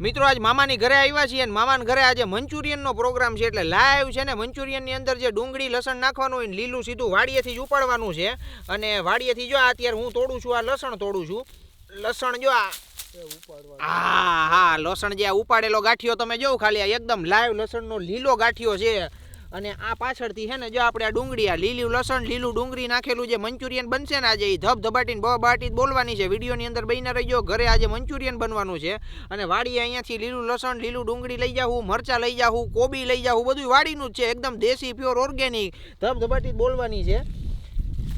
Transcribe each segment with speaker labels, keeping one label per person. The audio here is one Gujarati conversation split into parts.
Speaker 1: મિત્રો, આજ મામાની ઘરે આવ્યા છીએ અને મામાના ઘરે આજે મંચુરિયનનો પ્રોગ્રામ છે એટલે લાઈવ છે ને મંચુરિયનની અંદર જે ડુંગળી, લસણ નાખવાનું હોય ને લીલું સીધું વાડીએથી જ ઉપાડવાનું છે. અને વાડીએથી જો અત્યારે હું તોડું છું, આ લસણ તોડું છું. લસણ જો આ હા હા, લસણ જે આ ઉપાડેલો ગાંઠિયો તમે જો ખાલી આ એકદમ લાઈવ લસણનો લીલો ગાંઠિયો છે. અને આ પાછળથી છે ને જો આપણે આ ડુંગળી, આ લીલું લસણ, લીલું ડુંગળી નાખેલું જે મંચુરિયન બનશે ને આજે એ ધબ ધબાટીને બ બાટી જ બોલવાની છે. વિડીયોની અંદર બહીને રહીજો. ઘરે આજે મંચુરિયન બનવાનું છે. અને વાડીએ અહીંયાથી લીલું લસણ, લીલું ડુંગળી લઈ જાઉં મરચાં લઈ જાઉં કોબી લઈ જાઉં બધું વાડીનું જ છે. એકદમ દેશી પ્યોર ઓર્ગેનિક ધબ ધબાટી જ બોલવાની છે.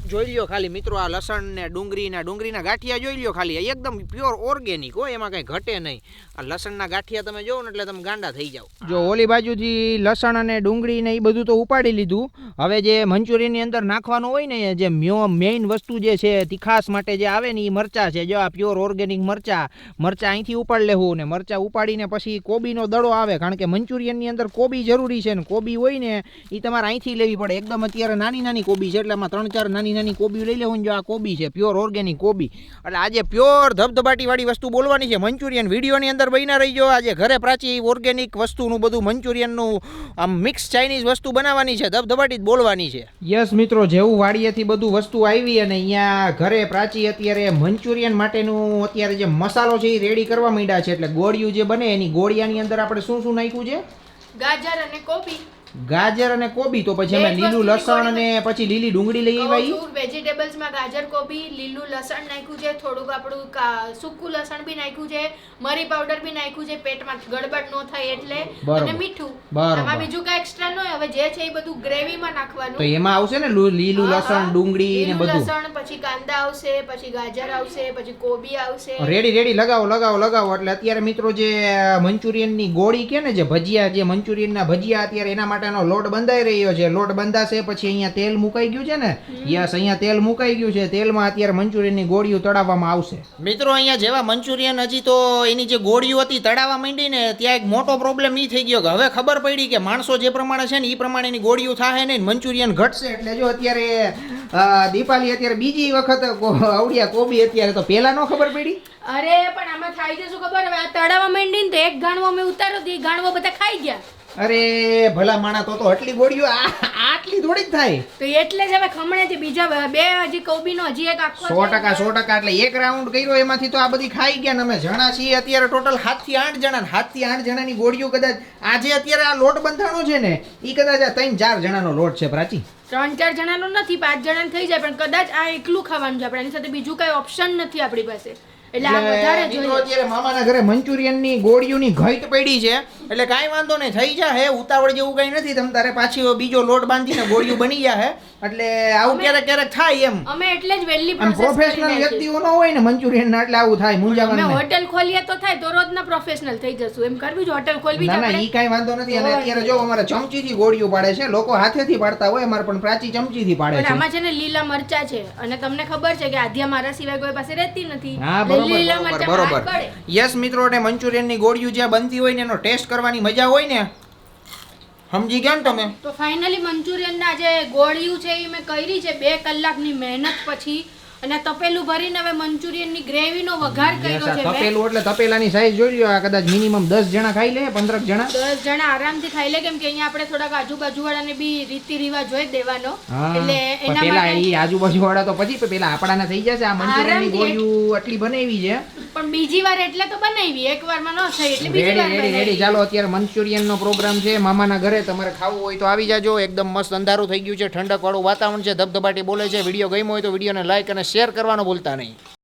Speaker 1: જોઈ લ્યો ખાલી મિત્રો, આ લસણ ને ડુંગળી ને ડુંગળીના ગાંઠિયા જોઈ લ્યો ખાલી. એકદમ પ્યોર ઓર્ગેનિક હોય એમાં કઈ ઘટે નહીં. આ લસણના ગાંઠિયા તમે જોવો ને એટલે તમે ગાંડા થઈ જાઓ. જો ઓલી બાજુથી લસણ અને ડુંગળી ને એ બધું તો ઉપાડી લીધું. હવે જે મંચુરિયનની અંદર નાખવાનું હોય ને જે મેઇન વસ્તુ જે છે, તીખાસ માટે જે આવે ને એ મરચા છે, જો આ પ્યોર ઓર્ગેનિક મરચા મરચા અહીંથી ઉપાડી લેવું ને મરચા ઉપાડીને પછી કોબીનો દડો આવે, કારણ કે મંચુરિયનની અંદર કોબી જરૂરી છે ને, કોબી હોય ને એ તમારે અહીંથી લેવી પડે. એકદમ અત્યારે નાની નાની કોબી છે, એટલે આમાં ત્રણ ચાર નાની નાની કોબી લઈ લેવું જો આ કોબી છે પ્યોર ઓર્ગેનિક કોબી. એટલે આજે પ્યોર ધબધબાટી વાળી વસ્તુ બોલવાની છે મંચુરિયન. વિડીયોની અંદર બહીના રહીજો. આજે ઘરે પ્રાચી ઓર્ગેનિક વસ્તુનું બધું મંચુરિયનનું આમ મિક્સ ચાઇનીઝ વસ્તુ બનાવવાની છે ધબધબાટી જ બોલવાની છે. યસ મિત્રો જેવું વાડીએથી બધું વસ્તુ આવી અને અહીંયા ઘરે પ્રાચી અત્યારે મંચુરિયન માટેનું અત્યારે જે મસાલો છે એ રેડી કરવા માંડ્યા છે એટલે ગોળિયું જે બને એની ગોળિયાની અંદર આપણે શું શું નાખ્યું છે?
Speaker 2: ગાજર અને કોબી.
Speaker 1: ગાજર અને કોબી તો પછી અમે લીલું લસણ અને પછી લીલી ડુંગળી લઈ આવી
Speaker 2: વેજીટેબલ્સમાં ગાજર કોબી લીલું લસણ નાખ્યું છે થોડુંક આપણું સૂકું લસણ બી નાખ્યું છે મરી પાવડર બી નાખ્યું છે પેટમાં ગડબડ ન થાય એટલે. અને મીઠું.
Speaker 1: બરોબર.
Speaker 2: બીજું કાંઈ એક્સ્ટ્રા ન હવે જે છે એ બધું ગ્રેવીમાં
Speaker 1: તો
Speaker 2: નાખવાનું.
Speaker 1: એમાં આવશે ને લીલું લસણ ડુંગળી ને બધું?
Speaker 2: લસણ પછી કાંદા આવશે પછી ગાજર આવશે પછી કોબી આવશે.
Speaker 1: રેડી રેડી લગાવો લગાવો લગાવો. એટલે અત્યારે મિત્રો જે મંચુરિયનની ગોળી કે ને જે ભજીયા જે મંચુરિયન ના ભજીયા અત્યારે એના માટેનો લોટ બંધાઈ રહ્યો છે. લોટ બંધાશે પછી અહીંયા તેલ મુકાઈ ગયું છે ને? યસ અહીંયા તેલ મુકાઈ ગયું છે. તેલમાં અત્યારે મંચુરિયનની ગોળીઓ તળાવવામાં આવશે. મિત્રો અહીંયા જેવા મંચુરિયન હજી તો એની જે ગોળીઓ હતી તળાવવા માંડી ને ત્યાં એક મોટો પ્રોબ્લેમ એ થઈ ગયો કે હવે ખબર પડી કે માણસો જે પ્રમાણે છે ને એ પ્રમાણેની ગોળીઓ થાય ને મંચુરિયન ઘટશે. એટલે જો અત્યારે દીપાલી અત્યારે બીજી વખત આવડિયા કોબી અત્યારે તો પહેલા નો ખબર પડી?
Speaker 2: અરે પણ આમાં થાય છે શું ખબર? હવે આ તળાવવા માંડી ને તો એક ગાણવો અમે ઉતાર્યો તો એ ગાણવો બધા ખાઈ ગયા.
Speaker 1: અરે ભલા માણા તો તો આટલી ગોળીઓ આ આટલી થોડી જ થાય.
Speaker 2: તો એટલે જ હવે ખમણેથી બીજા બે હજી કોબીનો હજી એક આખો
Speaker 1: સો. ટકા સો ટકા એટલે એક રાઉન્ડ કર્યો એમાંથી તો આ બધી ખાઈ ગયા ને અમે જણા છીએ અત્યારે ટોટલ સાતથી આઠ જણા ને સાતથી આઠ જણાની ગોળીઓ કદાચ આજે અત્યારે આ લોટ બંધાણો છે ને એ કદાચ આ ત્રણ ચાર જણાનો લોટ છે પ્રાચી.
Speaker 2: ત્રણ ચાર જણાનો નથી પાંચ જણા થઈ જાય પણ કદાચ આ એકલું ખાવાનું છે આપણે. એની સાથે બીજું કઈ ઓપ્શન નથી આપણી પાસે. એટલે આ વધારે જોઈએ.
Speaker 1: અત્યારે મામાના ઘરે મંચુરિયનની ગોળીઓની ઘટ પડી છે. એટલે કાંઈ વાંધો નહીં થઈ જાહે ઉતાવળ જેવું કંઈ નથી તમે તારે પાછી બીજો લોટ બાંધીને ગોળીઓ બની જાહે એટલે આવું ક્યારેક ક્યારેક થાય એમ.
Speaker 2: અમે એટલે જ વહેલી
Speaker 1: પ્રોફેશનલ વ્યક્તિઓ ન હોય ને મંચુરિયન ના એટલે આવું થાય
Speaker 2: અમે હોટેલ ખોલીએ તો થાય તો રોજના પ્રોફેશનલ થઈ જશું. એમ કરવી જ હોટેલ ખોલવી જ
Speaker 1: ના ના ઈ કાંઈ વાંધો નથી. અને અત્યારે જો અમારે ચમચીથી ગોળીઓ પાડે છે લોકો હાથેથી પાડતા હોય અમારે પણ પ્રાચી ચમચીથી પાડે
Speaker 2: પણ
Speaker 1: છે.
Speaker 2: આમાં છે ને લીલા મરચા છે. અને તમને ખબર છે કે આધ્યા મારા સિવાય કોઈ પાસે રહેતી નથી.
Speaker 1: હા બરોબર
Speaker 2: લીલા
Speaker 1: બરોબર બરોબર. યસ મિત્રો ને મંચુરિયનની ગોળીઓ જ્યાં બનતી હોય ને એનો ટેસ્ટ કરવાની મજા હોય ને સમજી ગયા ને તમે?
Speaker 2: તો ફાઇનલી મંચુરિયન ના જે ગોળીયું છે એ મેં કરી છે બે કલાકની મહેનત પછી. અને તપેલું ભરીને હવે મંચુરિયનની ગ્રેવી નો વઘાર કર્યો છે
Speaker 1: તપેલું એટલે તપેલાની સાઈઝ જોઈ લ્યો આ કદાચ મિનિમમ દસ જણા ખાઈ લે પંદર જણા.
Speaker 2: દસ જણા આરામથી ખાઈ લે કેમ કે અહીંયા આપણે થોડાક આજુબાજુ વાળાને બી રીતિ રિવાજ હોય દેવાનો. એટલે એના
Speaker 1: પેલા એ આજુબાજુ વાળા તો પછી પેલા આપણાના થઈ જશે આ મંચુરિયનની. ગોળીઓ આટલી બનાવી છે.
Speaker 2: પણ બીજી વાર એટલે તો બનાવી. એક વારમાં ન થઈ એટલે બીજી વાર
Speaker 1: રેડી રેડી. ચાલો અત્યારે મંચુરિયન નો પ્રોગ્રામ છે. મામાના ઘરે તમારે ખાવું હોય તો આવી જાજો. એકદમ મસ્ત અંધારું થઈ ગયું છે. ઠંડક વાળું વાતાવરણ છે. ધબધબાટી બોલે છે. વીડિયો ગમ્યો હોય તો વિડીયોને લાઈક અને શેર કરવાનું ભૂલતા નહીં.